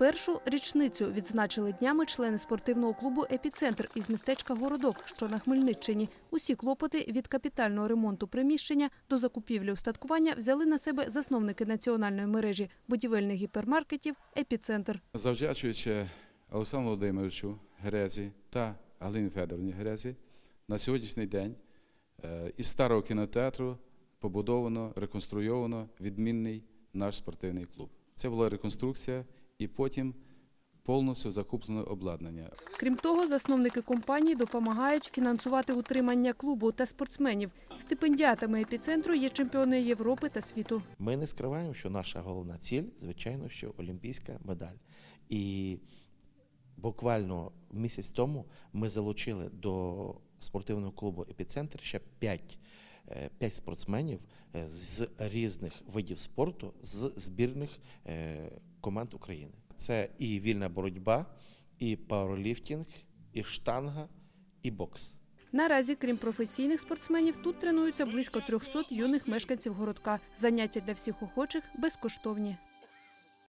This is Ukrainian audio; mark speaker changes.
Speaker 1: Першу річницю відзначили днями члени спортивного клубу Епіцентр із містечка Городок, що на Хмельниччині. Усі клопоти від капітального ремонту приміщення до закупівлі устаткування взяли на себе засновники національної мережі будівельних гіпермаркетів Епіцентр.
Speaker 2: Завдячуючи Олександру Володимировичу Грезі та Галині Федоровні Грезі, на сьогоднішній день е, із старого кінотеатру побудовано, реконструйовано відмінний наш спортивний клуб. Це була реконструкція і потім повністю закуплено обладнання.
Speaker 1: Крім того, засновники компанії допомагають фінансувати утримання клубу та спортсменів. Стипендіатами епіцентру є чемпіони Європи та світу.
Speaker 3: Ми не скриваємо, що наша головна ціль, звичайно, що олімпійська медаль. І буквально місяць тому ми залучили до спортивного клубу Епіцентр ще 5, 5 спортсменів е, з різних видів спорту з збірних е, команд України. Це і вільна боротьба, і пауерліфтинг, і штанга, і бокс.
Speaker 1: Наразі, крім професійних спортсменів, тут тренуються близько 300 юних мешканців городка. Заняття для всіх охочих безкоштовні.